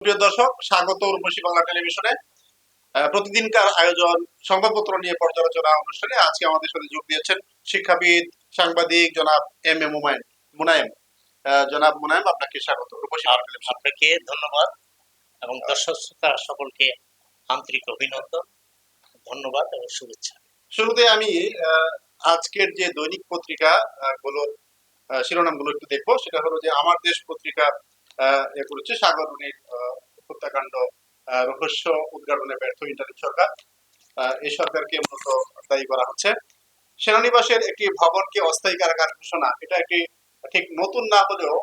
প্রিয় দর্শক স্বাগত উর্বশী বাংলা টেলিভিশনে। প্রতিদিনকার আয়োজন সংবাদপত্র নিয়ে পর্যালোচনা অনুষ্ঠানে আজকে আমাদের সাথে যোগ দিয়েছেন শিক্ষাবিদ সাংবাদিক জনাব এম এ মুমায়ন মুনায়েম। জনাব মুনায়েম আপনাকে স্বাগত। উর্বশী আপনাকে ধন্যবাদ এবং দর্শক শ্রোতা সকলকে আন্তরিক অভিনন্দন ধন্যবাদ এবং শুভেচ্ছা। শুরুতে আমি আজকের যে দৈনিক পত্রিকা গুলোর শিরোনামগুলো একটু দেখব। সেটা হলো যে আমার দেশ পত্রিকা করেছে। সাগরণীর আহ, হত্যাকাণ্ড রহস্য উদ্ঘাটনে ব্যর্থ ইন্টারিম সরকার। এই সরকারকে মূলত দায়ী করা হচ্ছে। সেনানিবাসের একটি ভবনকে অস্থায়ী কারাগার ঘোষণা এটা একটি ঠিক নতুন না হলেও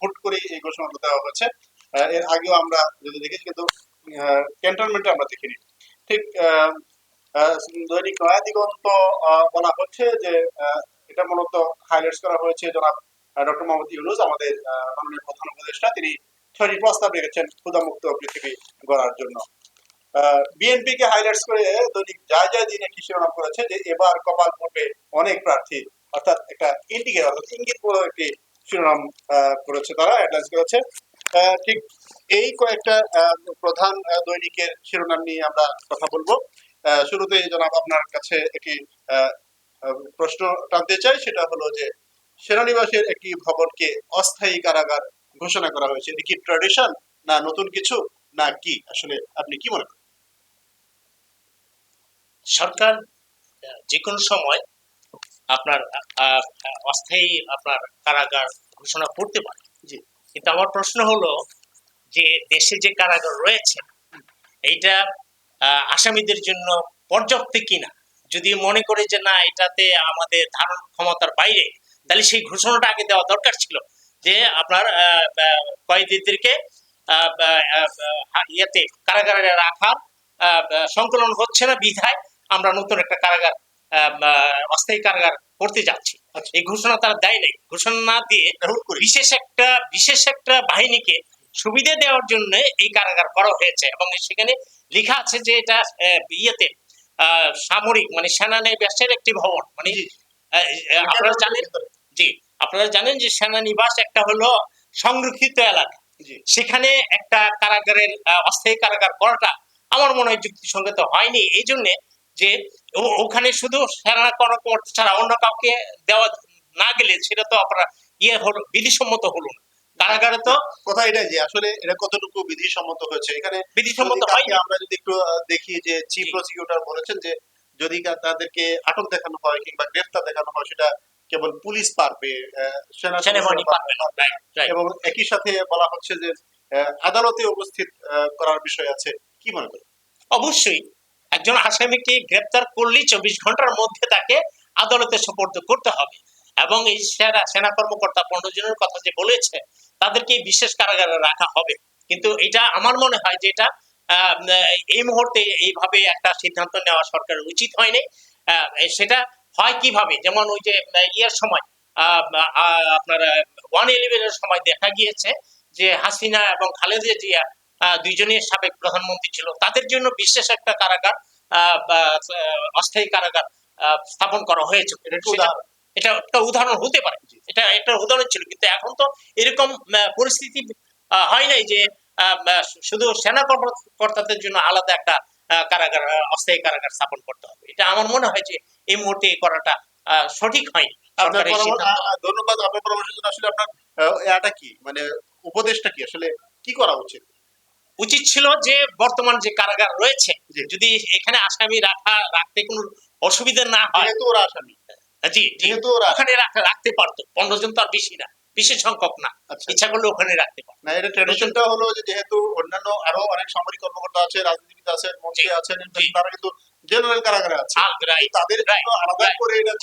হুট করে এই ঘোষণাটা দেওয়া হয়েছে। এর আগেও আমরা যদি দেখেছি কিন্তু ক্যান্টনমেন্টে আমরা দেখিনি। ঠিক দৈনিক নয়া দিগন্ত বলা হচ্ছে যে এটা মূলত হাইলাইটস করা হয়েছে। জনাব ডক্টর মোহাম্মদ ইউনুস, আমাদের মাননীয় প্রধান উপদেষ্টা, তিনি ছয়টি প্রস্তাব রেখেছেন ক্ষুদামুক্ত পৃথিবী গড়ার জন্য। হাইলাইটস করে দৈনিক যায় যায় শিরোনাম করেছে যে, এবার কপাল পড়বে অনেক প্রার্থী। অর্থাৎ একটা ইন্ডিকেট অর্থাৎ ইঙ্গিত একটি শিরোনাম করেছে তারা অ্যাডভান্স করেছে। ঠিক এই কয়েকটা প্রধান দৈনিকের শিরোনাম নিয়ে আমরা কথা বলব। শুরুতে জনাব আপনার কাছে একটি প্রশ্ন টানতে চাই, সেটা হলো যে সেনানিবাসের একটি ভবনকে অস্থায়ী কারাগার ঘোষণা করা হয়েছে। এটি কি ট্র্যাডিশন না নতুন কিছু? না কি? আসলে আপনি কি মনে করেন? সরকার যে কোনো সময় আপনার অস্থায়ী আপনার কারাগার ঘোষণা করতে পারে। কিন্তু আমার প্রশ্ন হলো যে দেশে যে কারাগার রয়েছে এইটা আসামিদের জন্য পর্যাপ্ত কিনা? যদি মনে করে যে না এটাতে আমাদের ধারণ ক্ষমতার বাইরে তাহলে সেই ঘোষণাটা আগে দেওয়া দরকার ছিল যে আপনার কয়েদিদেরকে ইয়েতে কারাগারে রাখার সংকলন হচ্ছে না বিধায় আমরা নতুন একটা কারাগার অস্থায়ী কারাগার করতে যাচ্ছি। আচ্ছা। এই ঘোষণা তারা দেয় নাই। ঘোষণা না দিয়ে বিশেষ একটা বিশেষ একটা বাহিনীকে সুবিধা দেওয়ার জন্য এই কারাগার করা হয়েছে এবং সেখানে লেখা আছে যে এটা ইয়েতে আহ, সামরিক মানে সেনানিবাসের একটি ভবন মানে আপনারা জানেন জি আপনারা জানেন যে সেনানিবাস একটা হলো সংরক্ষিত এলাকা। সেখানে একটা কারাগারের অস্থায়ী কারাগার করাটা আমার মনে হয় যুক্তিসঙ্গত হয়নি। এই জন্য যে ওখানে শুধু সেনা কর্মকর্তা ছাড়া অন্য কাউকে দেওয়া না গেলে সেটা তো আপনার ইয়ে হলো বিধিসম্মত হলো না। কারাগারে তো কথা এটাই যে? আসলে এটা কতটুকু বিধিসম্মত হয়েছে? এখানে বিধিসম্মত হয়নি। আমরা যদি একটু দেখি যে চিফ। প্রসিকিউটর বলেছেন যে যদি তাদেরকে আটক দেখানো হয় কিংবা গ্রেফতার দেখানো হয় সেটা কেবল পুলিশ পারবে. এবং একই সাথে বলা হচ্ছে যে আদালতে উপস্থিত করার বিষয় আছে। কি মনে করেন? অবশ্যই একজন আসামিকে গ্রেপ্তার করলেই চব্বিশ ঘণ্টার মধ্যে তাকে আদালতে সোপর্দ করতে হবে। এবং এই সেনা সেনা কর্মকর্তা পনেরো জনের কথা যে বলেছে তাদেরকে বিশেষ কারাগারে রাখা হবে। কিন্তু এটা আমার মনে হয় যে এটা এই মুহূর্তে এইভাবে একটা সিদ্ধান্ত নেওয়া সরকারের উচিত হয়নি। সেটা হয় কীভাবে? যেমন ওই যে ইয়ের সময় আপনার ওয়ান ইলেভেনের সময় দেখা গিয়েছে যে হাসিনা এবং খালেদা জিয়া দুইজনই সাবেক প্রধানমন্ত্রী ছিল। তাদের জন্য বিশেষ একটা কারাগার আহ, অস্থায়ী কারাগার স্থাপন করা হয়েছে। এটা একটা উদাহরণ। হতে পারে। এটা একটা উদাহরণ ছিল। কিন্তু এখন তো এরকম পরিস্থিতি হয় নাই যে শুধু সেনা কর্মকর্তাদের জন্য আলাদা একটা কারাগার অস্থায়ী কারাগার স্থাপন করতে হবে। এটা আমার মনে হয় যে এই মুহূর্তে এই করাটা সঠিক হয়নি ধন্যবাদ। আপনার পরামর্শের জন্য আসলে আপনার এটা কি? মানে উপদেশটা কি? আসলে কি করা উচিত? উচিত ছিল যে বর্তমান যে কারাগার রয়েছে যদি এখানে আসামি রাখা রাখতে কোনো অসুবিধা না হয় ওরা আসামি। জি যেহেতু ওরা ওখানে রাখতে পারতো। পনেরো জন তো আর বেশি না। বেশি সংখ্যক না। আচ্ছা। ইচ্ছা করলে ওখানে রাখতে পারতো না এটা ট্রেডিশনটা হলো যে যেহেতু অন্যান্য আরও অনেক সামরিক কর্মকর্তা আছে রাজনীতিবিদ আছেন মন্ত্রী আছেন তারা কিন্তু জেনারেল কারাগারে আছে। তাদের আলাদা করে এটা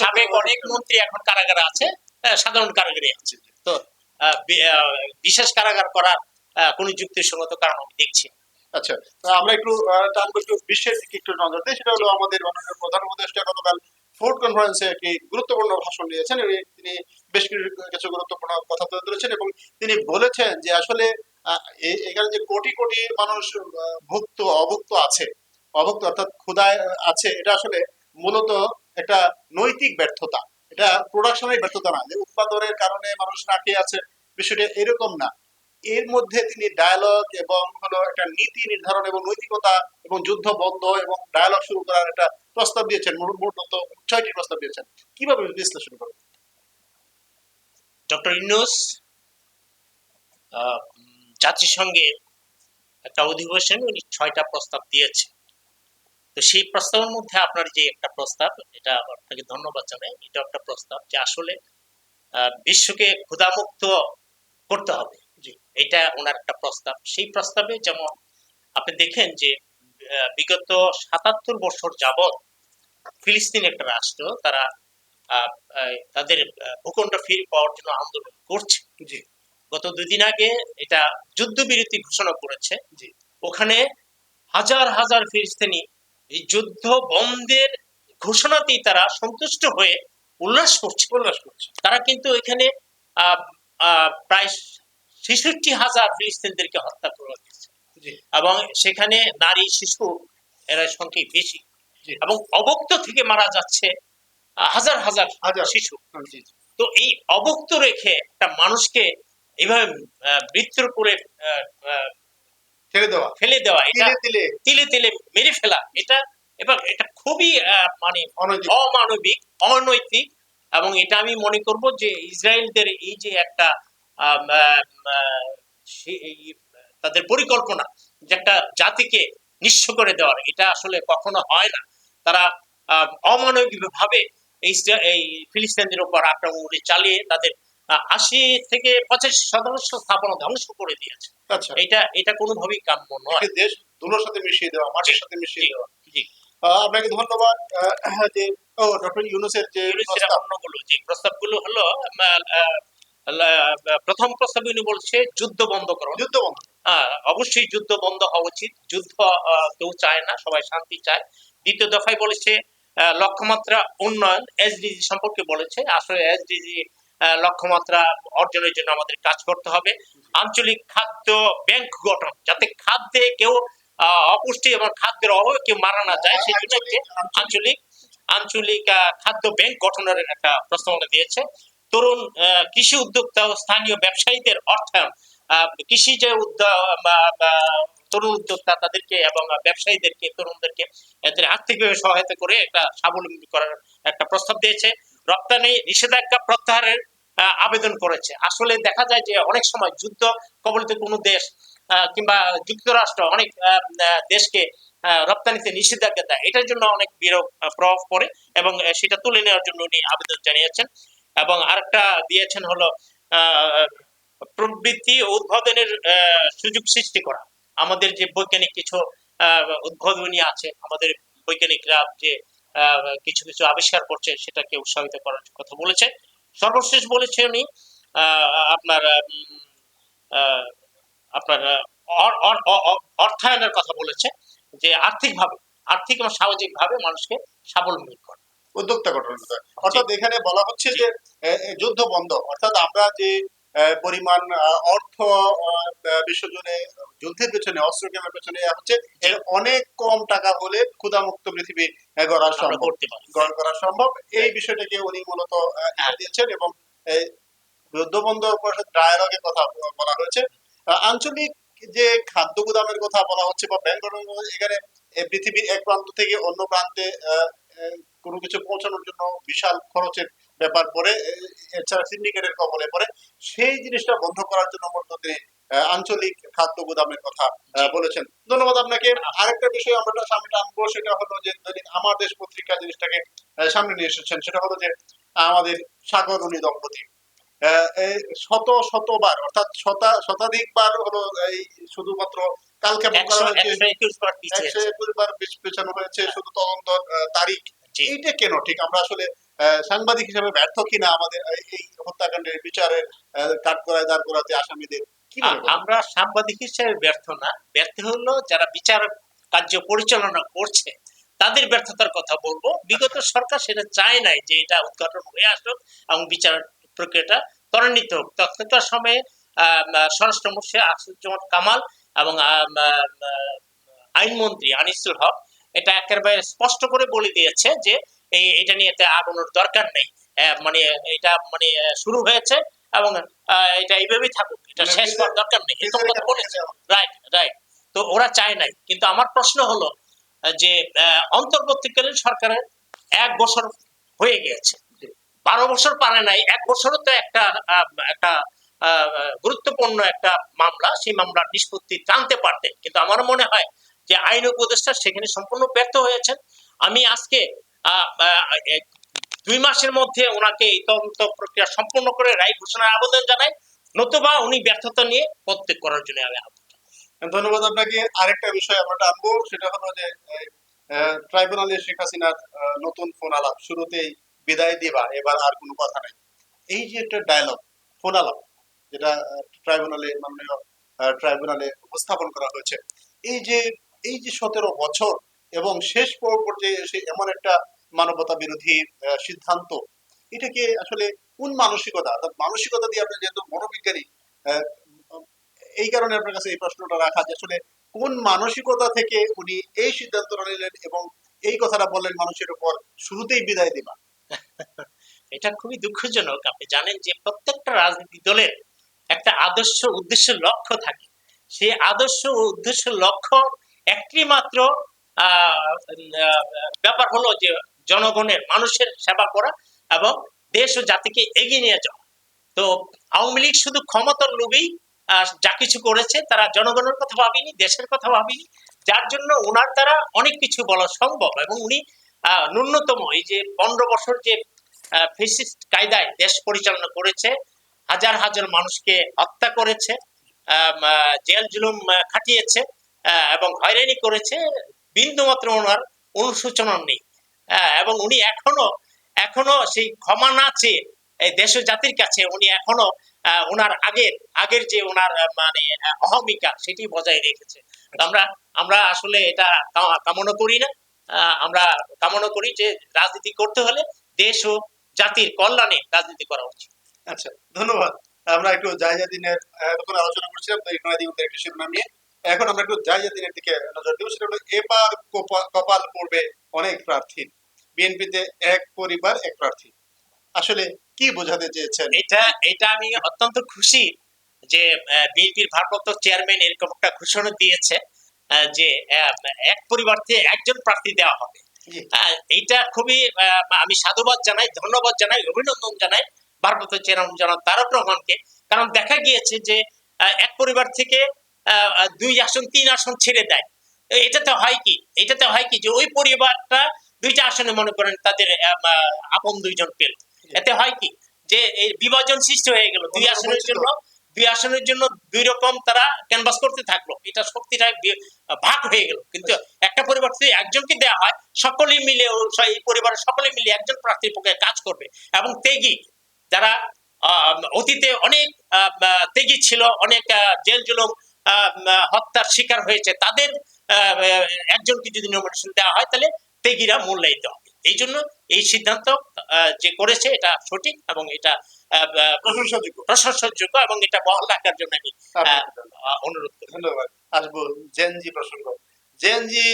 সাবেক অনেক মন্ত্রী এখন কারাগারে আছে সাধারণ কারাগারে আছে। তো বিশেষ কারাগার করার কোনো যুক্তিসঙ্গত কারণ আমি দেখছি আচ্ছা আমরা একটু টানবো একটু বিশ্বের দিকে একটু নজর দিই। সেটা হলো আমাদের মাননীয় প্রধান উপদেষ্টা গতকাল ফোর্ট কনফারেন্সে একটি গুরুত্বপূর্ণ ভাষণ দিয়েছেন। তিনি বেশ কিছু গুরুত্বপূর্ণ কথা তুলে ধরেছেন এবং তিনি বলেছেন যে আসলে এখানে যে কোটি কোটি মানুষ ভুক্ত, অভুক্ত আছে, অভুক্ত অর্থাৎ ক্ষুদায় আছে, এটা আসলে মূলত একটা নৈতিক ব্যর্থতা। এটা প্রোডাকশনের ব্যর্থতা না, যে উৎপাদনের কারণে মানুষ না খেয়ে আছে, বিষয়টা এরকম না। এর মধ্যে তিনি ডায়ালগ এবং হলো একটা নীতি নির্ধারণ এবং নৈতিকতা এবং যুদ্ধ বন্ধ এবং ডায়ালগ শুরু করার একটা প্রস্তাব দিয়েছেন। মূলত ছয়টি প্রস্তাব দিয়েছেন। কীভাবে বিশ্লেষণ করবেন ডক্টর ইউনুস আহ, উম, জাতিসংঘের একটা অধিবেশনে উনি ছয়টা প্রস্তাব দিয়েছে তো সেই প্রস্তাবের মধ্যে আপনার যে একটা প্রস্তাব এটা আপনাকে ধন্যবাদ জানাই। এটা একটা প্রস্তাব যে আসলে বিশ্বকে ক্ষুধামুক্ত করতে হবে। এটা ওনার একটা প্রস্তাব। সেই প্রস্তাবে যেমন আপনি দেখেন যে বিগত সাতাত্তর বছর যাবৎ ফিলিস্তিন একটা রাষ্ট্র তারা তাদের ভূখণ্ড ফিরে পাওয়ার জন্য আন্দোলন করছে। গত দুদিন আগে এটা যুদ্ধবিরতি ঘোষণা করেছে। ওখানে হাজার হাজার ফিলিস্তিনি এই যুদ্ধ বন্ধের ঘোষণাতেই তারা সন্তুষ্ট হয়ে উল্লাস করছে। উল্লাস করছে। তারা কিন্তু এখানে আহ, আহ, প্রায় ছেষট্টি হাজার ফিলিস্তিনদেরকে হত্যা করে দিয়েছে এবং সেখানে নারী শিশু এরা সংখ্যা বেশি। এবং অবক্ত থেকে মারা যাচ্ছে হাজার হাজার হাজার। শিশু। তো এই অবক্ত রেখে একটা মানুষকে এভাবে মৃত্যুর করে আহ, দেওয়া। ফেলে দেওয়া। এটা তিলে তিলে। মেরে ফেলা। এটা এবার এটা খুবই মানে অমানবিক অনৈতিক। এবং এটা আমি মনে করব যে ইসরায়েলদের এই যে একটা তাদের পরিকল্পনা যে একটা জাতিকে নিঃস্ব করে দেওয়ার এটা আসলে কখনো হয় না। তারা অমানবিক ভাবে এই ফিলিস্তিনদের উপর আক্রমণ চালিয়ে তাদের আশি থেকে পঁচাশি শতাংশ স্থাপনা ধ্বংস করে দিয়েছে। আচ্ছা। এটা এটা কোনোভাবেই কাম্য নয়। দেশ দুলোর সাথে মিশিয়ে দেওয়া মাটির সাথে মিশিয়ে দেওয়া। জি। আপনাকে ধন্যবাদ যে ও ডক্টর ইউনুসের যে ইউনিসের প্রস্তাব, অন্যগুলো যে প্রস্তাবগুলো হলো প্রথম প্রস্তাব উনি বলছে যুদ্ধ বন্ধ করো। যুদ্ধ বন্ধ। হ্যাঁ, অবশ্যই যুদ্ধ বন্ধ হওয়া উচিত। যুদ্ধ কেউ চায় না সবাই শান্তি চায়। দ্বিতীয় দফায় বলেছে লক্ষ্যমাত্রা উন্নয়ন এসডিজি সম্পর্কে বলেছে। আসলে এসডিজি লক্ষ্যমাত্রা অর্জনের জন্য আমাদের কাজ করতে হবে। আঞ্চলিক খাদ্য ব্যাংক গঠন যাতে খাদ্যে কেউ অপুষ্টি এবং খাদ্যের অভাবে কেউ মারা না যায় সেই জন্য আঞ্চলিক আঞ্চলিক আহ, খাদ্য ব্যাংক গঠনের একটা প্রস্তাবনা দিয়েছে। তরুণ কৃষি উদ্যোক্তা ও স্থানীয় ব্যবসায়ীদের অর্থায়ন কৃষি যে তরুণ উদ্যোক্তা তাদেরকে এবং ব্যবসায়ীদেরকে, তরুণদেরকে এদের আর্থিকভাবে সহায়তা করে একটা স্বাবলম্বী করার একটা প্রস্তাব দিয়েছে। রপ্তানি নিষেধাজ্ঞা প্রত্যাহারের আবেদন করেছে। আসলে দেখা যায় যে অনেক সময় যুদ্ধ কবলিত কোনো দেশ কিংবা যুক্তরাষ্ট্র অনেক দেশকে রপ্তানিতে নিষেধাজ্ঞা দেয়। এটার জন্য অনেক বিরূপ প্রভাব পড়ে এবং সেটা তুলে নেওয়ার জন্য উনি আবেদন জানিয়েছেন। এবং আরেকটা দিয়েছেন হলো প্রবৃত্তি ও উদ্ভাবনের সুযোগ সৃষ্টি করা। আমাদের যে বৈজ্ঞানিক কিছু উদ্ভাবনী আছে, আমাদের বৈজ্ঞানিকরা যে কিছু কিছু আবিষ্কার করছে, সেটাকে উৎসাহিত করার কথা বলেছে, সর্বশেষ বলেছে উনি আপনার আপনার অর্থায়নের কথা বলেছে, যে আর্থিকভাবে, আর্থিক এবং সামাজিক ভাবে মানুষকে স্বাবলম্বী করা। উদ্যোক্তা গঠনের কথা অর্থাৎ এখানে বলা হচ্ছে যে যুদ্ধ বন্ধ। অর্থাৎ আমরা যে পরিমাণ অর্থ আহ, বিশ্বজুড়ে যুদ্ধের পেছনে অস্ত্র কেনার পেছনে হচ্ছে এর অনেক কম টাকা হলে ক্ষুধামুক্ত পৃথিবী গড়া সম্ভব। করতে গড় করা সম্ভব। এই বিষয়টাকে উনি মূলত। দিয়েছেন এবং এই যুদ্ধ বন্ধ পরিষদ ডায়ালগের কথা বলা হয়েছে। আঞ্চলিক যে খাদ্য গুদামের কথা বলা হচ্ছে বা ব্যাংক এখানে পৃথিবীর এক প্রান্ত থেকে অন্য প্রান্তে কোনো কিছু পৌঁছানোর জন্য বিশাল খরচের ব্যাপার পড়ে এছাড়া সিন্ডিকেটের কবলে পড়ে সেই জিনিসটা বন্ধ করার জন্য মূলত তিনি আঞ্চলিক খাদ্য গুদামের কথা বলেছেন। ধন্যবাদ আপনাকে। আরেকটা বিষয় আমরা সামনে টানবো সেটা হলো যে আমার দেশ পত্রিকা জিনিসটাকে সামনে নিয়ে এসেছেন সেটা হলো যে আমাদের সাগরণী দম্পতি। শত শতবার অর্থাৎ শতা শতাধিকবার হলো এই শুধুমাত্র কালকে পেছানো হয়েছে শুধু তদন্ত তারিখ। এইটা কেন? ঠিক আমরা আসলে সাংবাদিক হিসেবে ব্যর্থ কিনা আমাদের এই- হত্যাকাণ্ডের বিচারের কাঠ করায় দাঁড় করাতে আসামিদের? আমরা সাংবাদিক হিসেবে ব্যর্থ না। ব্যর্থ হলো যারা বিচার কার্য পরিচালনা করছে তাদের ব্যর্থতার কথা বলব। বিগত সরকার সেটা চায় নাই যে এটা উদ্ঘাটন হয়ে আসুক এবং বিচার প্রক্রিয়াটা ত্বরান্বিত হোক। তখনকার সময়ে স্বরাষ্ট্রমন্ত্রী আসুজ্জামান কামাল এবং আইনমন্ত্রী আনিসুল হক এটা একেবারে স্পষ্ট করে বলে দিয়েছে যে এই এটা নিয়ে আগানোর দরকার নেই। মানে এটা মানে শুরু হয়েছে এবং এটা এইভাবেই থাকুক। এটা মানে শেষ করার দরকার নেই। এরকম কথা বলেছে রাইট রাইট। তো ওরা চায় নাই। কিন্তু আমার প্রশ্ন হলো যে অন্তর্বর্তীকালীন সরকারের এক বছর হয়ে গিয়েছে। বারো বছর পারে নাই। এক বছরও তো একটা আহ, একটা আহ, গুরুত্বপূর্ণ একটা মামলা সেই মামলার নিষ্পত্তি টানতে পারতেন। কিন্তু আমার মনে হয় যে আইন উপদেষ্টা সেখানে সম্পূর্ণ ব্যর্থ হয়েছেন। আমি আজকে দুই মাসের মধ্যে ওনাকে এই তদন্ত প্রক্রিয়া সম্পূর্ণ করে রায় ঘোষণার আবেদন জানাই, নতুবা উনি ব্যর্থতা নিয়ে প্রত্যেক করার জন্য আমি ধন্যবাদ আপনাকে। আরেকটা বিষয় আমরা টানবো, সেটা হলো যে ট্রাইব্যুনালে শেখ হাসিনার নতুন ফোন আলাপ, শুরুতেই বিদায় দিবা, এবার আর কোনো কথা নাই। এই যে একটা ডায়লগ ফোন আলাপ, যেটা ট্রাইব্যুনালে, মাননীয় ট্রাইব্যুনালে উপস্থাপন করা হয়েছে, এই যে এই যে সতেরো বছর এবং শেষ পর্যায়ে এসে এমন একটা মানবতা বিরোধী সিদ্ধান্ত, এটাকে আসলে কোন মানসিকতা? অর্থাৎ মানসিকতা দিয়ে আপনি যেহেতু মনোবিজ্ঞানী এই কারণে আপনার কাছে এই প্রশ্নটা রাখা যে আসলে কোন মানসিকতা থেকে উনি এই সিদ্ধান্তটা নিলেন এবং এই কথাটা বললেন মানুষের উপর শুরুতেই বিদায় দিবা? এটা খুবই দুঃখজনক। আপনি জানেন যে প্রত্যেকটা রাজনীতি দলের একটা আদর্শ উদ্দেশ্য লক্ষ্য থাকে। সেই আদর্শ উদ্দেশ্য লক্ষ্য একটি মাত্র ব্যাপার হলো যে জনগণের মানুষের সেবা করা এবং দেশ ও জাতিকে এগিয়ে নিয়ে যাওয়া। তো আওয়ামী লীগ শুধু ক্ষমতার লোভেই যা কিছু করেছে তারা জনগণের কথা ভাবিনি, দেশের কথা ভাবিনি। যার জন্য ওনার দ্বারা অনেক কিছু বলা সম্ভব এবং উনি ন্যূনতম এই যে পনেরো বছর যে ফেসিস্ট কায়দায় দেশ পরিচালনা করেছে, হাজার হাজার মানুষকে হত্যা করেছে জেল জুলুম খাটিয়েছে এবং হয়রানি করেছে বিন্দু মাত্র ওনার অনুসূচনা নেই। এবং উনি এখনও এখনও সেই ক্ষমা না চেয়ে এই দেশ জাতির কাছে উনি এখনও ওনার আগের আগের যে ওনার মানে অহমিকা সেটি বজায় রেখেছে। আমরা আমরা আসলে এটা কামনা করি না। আমরা কামনা করি যে রাজনীতি করতে হলে দেশ ও জাতির কল্যাণে রাজনীতি করা উচিত। আচ্ছা ধন্যবাদ। আমরা একটু জায়জা দিনের আলোচনা করছিলাম একটি শিরোনাম নিয়ে এখন আমরা একটু জায়জা দিনের দিকে নজর দেবো সেটা হলো এবার কপাল পড়বে অনেক প্রার্থী। বিএনপিতে এক পরিবার এক প্রার্থী। আসলে কি বোঝাতে চেয়েছেন? এটা এটা আমি অত্যন্ত খুশি যে বিএনপির ভারপ্রাপ্ত চেয়ারম্যান এরকম একটা ঘোষণা দিয়েছে যে এক পরিবারতে একজন প্রার্থী দেওয়া হবে। আহ, এইটা খুবই আমি সাধুবাদ জানাই ধন্যবাদ জানাই অভিনন্দন জানাই ভারপ্রাপ্ত চেয়ারম্যান জনাব তারক রহমানকে। কারণ দেখা গিয়েছে যে এক পরিবার থেকে দুই আসন, তিন আসন ছেড়ে দেয়। এটাতে হয় কি? এটাতে হয় কি যে ওই পরিবারটা দুইটা আসনে মনে করেন তাদের আপন দুইজন পেল। এতে হয় কি যে এই বিভাজন সৃষ্টি হয়ে গেল দুই আসনের জন্য। দুই আসনের জন্য দুই রকম তারা ক্যানভাস করতে থাকল। এটা শক্তিটা ভাগ হয়ে গেল। কিন্তু একটা পরিবার থেকে একজনকে দেওয়া হয়, সকলে মিলে এই পরিবারের সকলে মিলে একজন প্রার্থীর পক্ষে কাজ করবে। এবং তেগি যারা অতীতে অনেক তেগি ছিল, অনেক জেল জুলুম হত্যার শিকার হয়েছে তাদের একজনকে যদি নমিনেশন দেওয়া হয় তাহলে তেগিরা মূল্যায়িত হবে। এই জন্য এই সিদ্ধান্ত যে করেছে এটা সঠিক এবং এটা প্রশংসাযোগ্য প্রশংসাযোগ্য এবং এটা বহাল রাখার জন্য আমি অনুরোধ করি ধন্যবাদ। আসব জেনজি প্রসঙ্গ। জেনজি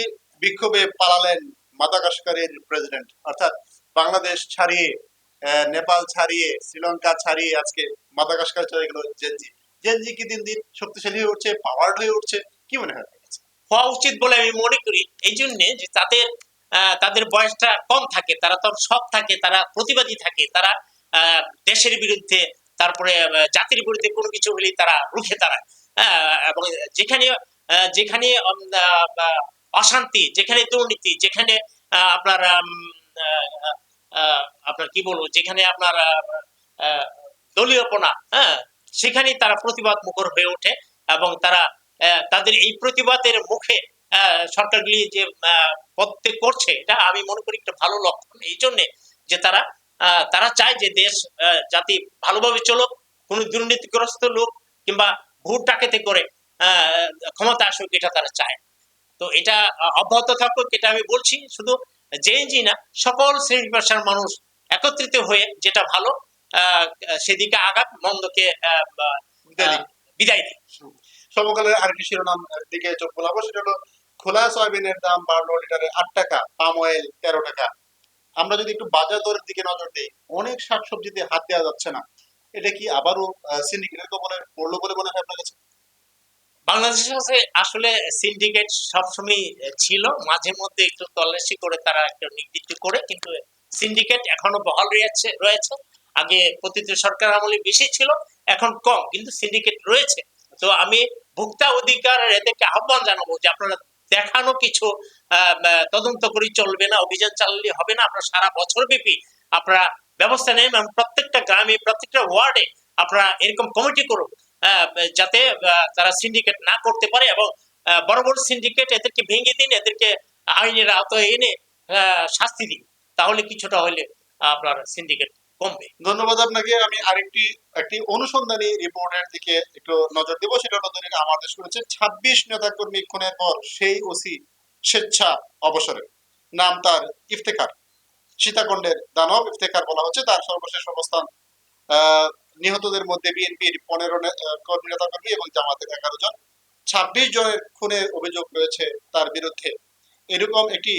বিক্ষোভে পালালেন মাদাগাস্কারের প্রেসিডেন্ট অর্থাৎ বাংলাদেশ ছাড়িয়ে নেপাল ছাড়িয়ে শ্রীলঙ্কা ছাড়িয়ে আজকে মাদাগাস্কার চলে গেল জেনজি। জেনজি কি দিন দিন শক্তিশালী হয়ে উঠছে পাওয়ার্ড হয়ে উঠছে কি মনে হয়? হওয়া উচিত বলে আমি মনে করি। এই জন্যে যে তাদের তাদের বয়সটা কম থাকে তারা তো সৎ থাকে তারা প্রতিবাদী থাকে তারা দেশের বিরুদ্ধে তারপরে জাতির বিরুদ্ধে কোনো কিছু হলেই তারা রুখে দাঁড়ায়। আহ, এবং যেখানে যেখানে অশান্তি যেখানে দুর্নীতি যেখানে আপনার আপনার কি বলব? যেখানে আপনার দলীয়পনা হ্যাঁ সেখানেই তারা প্রতিবাদ মুখর হয়ে ওঠে এবং তারা তাদের এই প্রতিবাদের মুখে সরকারগুলি যে আহ, করছে এটা আমি মনে করি একটা ভালো লক্ষণ। এই জন্যে যে তারা তারা চায় যে দেশ জাতি ভালোভাবে চলুক কোন দুর্নীতিগ্রস্ত লোক কিংবা ভোট ডাকাতি করে ক্ষমতা আসুক এটা তারা চায়। তো এটা অব্যাহত থাকুক এটা আমি বলছি। শুধু জেএনজি না সকল শ্রেণি পেশার মানুষ একত্রিত হয়ে যেটা ভালো সেদিকে আঘাত মন্দকে বিদায় দিই সমকালের আরেকটি শিরোনাম দিকে চোখ বোলাবো সেটা হলো খোলা সয়াবিনের দাম বাড়লো লিটারে আট টাকা পাম অয়েল তেরো টাকা। আমরা যদি একটু বাজার দরের দিকে নজর দিই অনেক শাকসবজিতে হাত দেওয়া যাচ্ছে না। এটা কি আবারও সিন্ডিকেটের কবলে পড়ল বলে মনে হয় আপনার কাছে? বাংলাদেশের কাছে আসলে সিন্ডিকেট সবসময় ছিল। মাঝে মধ্যে একটু তল্লাশি করে তারা একটা নিবৃত্ত করে কিন্তু সিন্ডিকেট এখনও বহাল রয়েছে রয়েছে। আগে পতিত সরকার আমলে বেশি ছিল, এখন কম, কিন্তু সিন্ডিকেট রয়েছে। তো আমি ভোক্তা অধিকার এদেরকে আহ্বান জানাব যে আপনারা দেখানো কিছু তদন্ত করে চলবে না, অভিযান চালালে হবে না, আপনারা সারা বছর ব্যাপী আপনারা ব্যবস্থা নেন এবং প্রত্যেকটা গ্রামে, প্রত্যেকটা ওয়ার্ডে আপনারা এরকম কমিটি করুন যাতে তারা সিন্ডিকেট না করতে পারে এবং বড় বড় সিন্ডিকেট এদেরকে ভেঙে দিন, এদেরকে আইনের আওতায় এনে শাস্তি দিন। তাহলে কিছুটা হলে আপনার সিন্ডিকেট কমবে। ধন্যবাদ আপনাকে। আমি আরেকটি, একটি অনুসন্ধানী রিপোর্টের দিকে একটু নজর দেবো। সেটা হলো দৈনিক আমার দেশ করেছে ছাব্বিশ নেতাকর্মী খুনের পর সেই ওসি স্বেচ্ছা অবসরে। নাম তার ইফতেখার। সীতাকুণ্ডের দানব, ইফতেখার বলা হচ্ছে। তার সর্বশেষ অবস্থান নিহতদের মধ্যে বিএনপির পনেরো কর্মী, নেতাকর্মী এবং জামাতের এগারো জন। ছাব্বিশ জনের খুনের অভিযোগ রয়েছে তার বিরুদ্ধে। এরকম একটি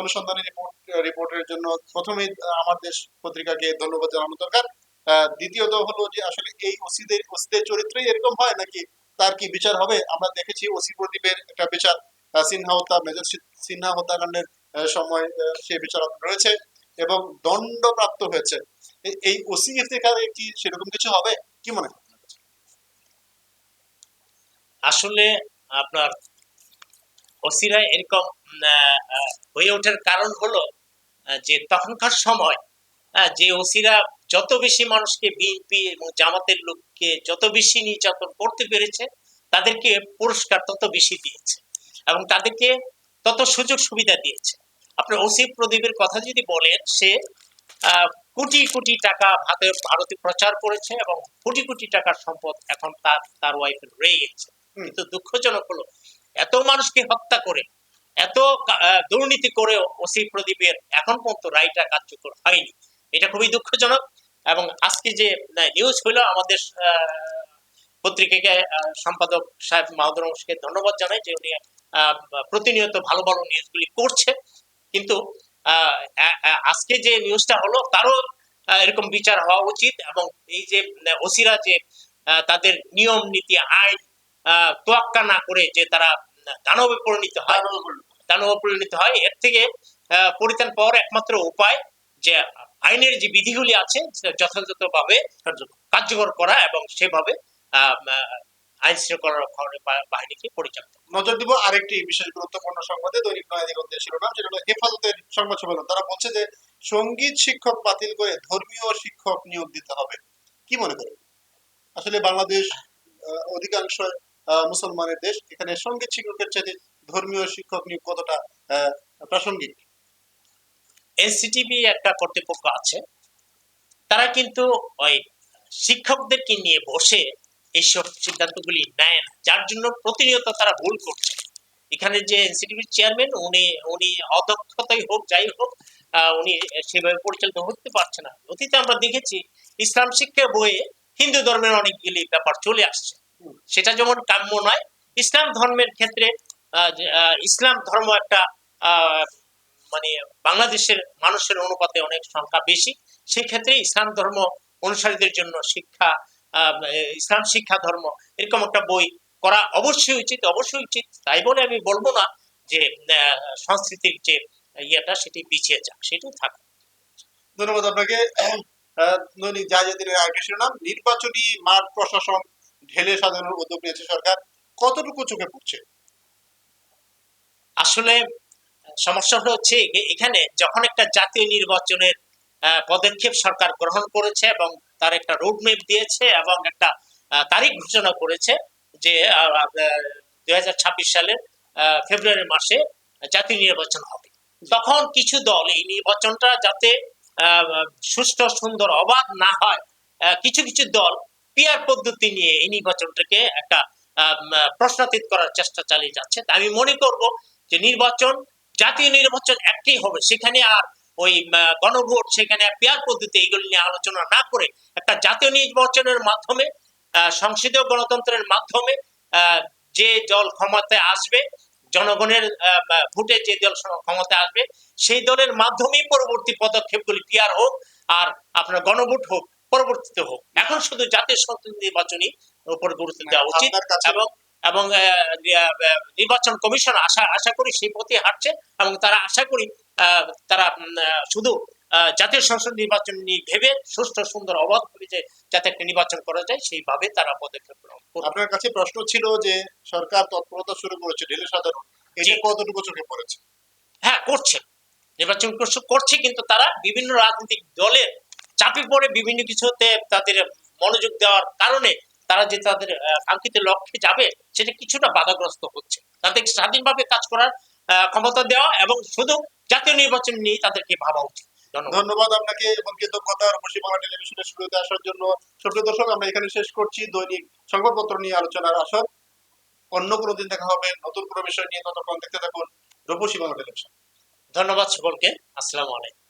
অনুসন্ধানী রিপোর্ট রিপোর্টের জন্য প্রথমেই আমার দেশ পত্রিকাকে ধন্যবাদ জানানো দরকার। দ্বিতীয়ত হলো যে আসলে এই ওসিদের ওসিদের চরিত্রই এরকম হয় নাকি তার কি বিচার হবে? আমরা দেখেছি ওসি প্রদীপের একটা বিচার। সিনহা হত্যা, মেজর সিনহা হত্যাকাণ্ডের সময় সে বিচারাধীন রয়েছে এবং দণ্ডপ্রাপ্ত হয়েছে। এই ওসি ইফতেখারে কি সেরকম কিছু হবে? কি মনে হয় আসলে আপনার ওসিরা এরকম হয়ে ওঠার কারণ হলো যে তখনকার সময় যে ওসিরা যত বেশি মানুষকে বিএনপি এবং জামাতের লোককে যত বেশি নির্যাতন করতে পেরেছে তাদেরকে পুরস্কার তত বেশি দিয়েছে এবং তাদেরকে তত সুযোগ সুবিধা দিয়েছে। আপনার ওসি প্রদীপের কথা যদি বলেন সে আহ, কোটি কোটি টাকা ভারতে ভারতে প্রচার করেছে এবং কোটি কোটি টাকার সম্পদ এখন তার তার ওয়াইফের রয়ে গেছে। কিন্তু দুঃখজনক হলো এত মানুষকে হত্যা করে, এত দুর্নীতি করেও ওসি প্রদীপের এখন পর্যন্ত রায়টা কার্যকর হয়নি। এটা খুবই দুঃখজনক এবং আজকে যে নিউজ হলো আমাদের পত্রিকাকে সম্পাদক সাহেব মাহদুর রহমানকে ধন্যবাদ জানাই যে উনি প্রতিনিয়ত ভালো ভালো নিউজগুলি করছে। কিন্তু আজকে যে নিউজটা হলো তারও এরকম বিচার হওয়া উচিত এবং এই যে ওসিরা যে তাদের নিয়ম নীতি, আইন তোয়াক্কা না করে যে তারা দানবে পরিণত হয়। দানবে পরিণত হয়। এর থেকে পরিত্রাণ পাওয়ার একমাত্র উপায় যে আইনের যে বিধিগুলি আছে যথাযথভাবে কার্যকর করা এবং সেভাবে আইন শৃঙ্খলা বাহিনীকে পরিচালিত নজর দিব আরেকটি বিশেষ গুরুত্বপূর্ণ সংবাদে, দৈনিক নয়া দিগন্তের শিরোনাম সেটা হলো হেফাজতের সংবাদ সম্মেলন। তারা বলছে যে, সংগীত শিক্ষক বাতিল করে ধর্মীয় শিক্ষক নিয়োগ দিতে হবে। কি মনে করেন? আসলে বাংলাদেশ অধিকাংশ মুসলমানের দেশ। এখানে সংগীত শিক্ষকের চাইতে ধর্মীয় শিক্ষক নিয়োগ কতটা প্রাসঙ্গিক? এনসিটিভি একটা কর্তৃপক্ষ আছে। তারা কিন্তু ওই শিক্ষকদেরকে নিয়ে বসে এইসব সিদ্ধান্তগুলি নেয় না, যার জন্য প্রতিনিয়ত তারা ভুল করছে। এখানে যে এনসিটিভির চেয়ারম্যান, উনি উনি অদক্ষতাই হোক, যাই হোক উনি সেভাবে পরিচালিত হতে পারছে না। অতীতে আমরা দেখেছি, ইসলাম শিক্ষা বইয়ে হিন্দু ধর্মের অনেকগুলি ব্যাপার চলে আসছে। সেটা যেমন কাম্য নয়, ইসলাম ধর্মের ক্ষেত্রে ইসলাম ধর্ম একটা মানে বাংলাদেশের মানুষের অনুপাতে অনেক সংখ্যা বেশি। সেই ক্ষেত্রে ইসলাম ধর্ম অনুসারীদের জন্য শিক্ষা ইসলাম শিক্ষা ধর্ম এরকম একটা বই করা অবশ্যই উচিত অবশ্যই উচিত। তাই বলে আমি বলব না যে সংস্কৃতির যে ইয়েটা সেটি পিছিয়ে যাক সেটি থাকুক ধন্যবাদ আপনাকে। নির্বাচনী মাঠ প্রশাসন ঢেলে সাজানোর উদ্যোগ নিয়েছে সরকার, কতটুকু চোখে পড়ছে? আসলে সমস্যা হচ্ছে এখানে যখন একটা জাতীয় নির্বাচনের পদক্ষেপ সরকার গ্রহণ করেছে এবং তার একটা রোডম্যাপ দিয়েছে এবং একটা তারিখ ঘোষণা করেছে যে দুই সালের ফেব্রুয়ারি মাসে জাতীয় নির্বাচন হবে। তখন কিছু দল এই নির্বাচনটা যাতে সুষ্ঠু, সুন্দর অবাধ না হয় কিছু কিছু দল পিয়ার পদ্ধতি নিয়ে এই নির্বাচনটাকে একটা প্রশ্নাতীত করার চেষ্টা চালিয়ে যাচ্ছে আমি মনে করব যে নির্বাচন, জাতীয় নির্বাচন একটাই হবে। সেখানে আর ওই গণভোট, সেখানে পেয়ার পদ্ধতি, এইগুলো নিয়ে আলোচনা না করে একটা জাতীয় নির্বাচনের মাধ্যমে সংসদীয় গণতন্ত্রের মাধ্যমে যে দল ক্ষমতায় আসবে, জনগণের ভোটে যে দল ক্ষমতায় আসবে, সেই দলের মাধ্যমেই পরবর্তী পদক্ষেপগুলি পিয়ার হোক আর আপনার গণভোট হোক পরবর্তীতে হোক এখন শুধু জাতীয় সংসদ নির্বাচনী উপর গুরুত্ব দেওয়া উচিত এবং এবং নির্বাচন কমিশন আশা আশা করি সেই পথে হাঁটছে এবং তারা আশা করি তারা শুধু জাতীয় সংসদ নির্বাচন নিয়ে ভেবে সুষ্ঠু সুন্দর অবাধ ভাবে যে যাতে একটা নির্বাচন করা যায় সেইভাবে তারা পদক্ষেপ গ্রহণ করবে। আপনার কাছে প্রশ্ন ছিল যে সরকার তৎপরতা শুরু করেছে ঢেলে সাধারণ এটা। কতটুকু চোখে পড়েছে হ্যাঁ করছে নির্বাচন করছে কিন্তু তারা বিভিন্ন রাজনৈতিক দলের চাপে পড়ে বিভিন্ন কিছুতে তাদের মনোযোগ দেওয়ার কারণে তারা যে তাদের কাঙ্ক্ষিত লক্ষ্যে যাবে সেটা কিছুটা বাধাগ্রস্ত হচ্ছে। তাদেরকে স্বাধীনভাবে কাজ করার ক্ষমতা দেওয়া এবং শুধু জাতীয় নির্বাচন নিয়ে তাদেরকে ভাবা উচিত। ধন্যবাদ। আপনাকে এবং কৃতজ্ঞতা রূপসী বাংলা টেলিভিশনের শুরুতে আসার জন্য। সুপ্রিয় দর্শক আমরা এখানে শেষ করছি দৈনিক সংবাদপত্র নিয়ে আলোচনার আসর। অন্য কোনো দিন দেখা হবে নতুন কোনো বিষয় নিয়ে। ততক্ষণ দেখতে থাকুন রূপসী বাংলা টেলিভিশন। ধন্যবাদ সকলকে। আসসালামু আলাইকুম।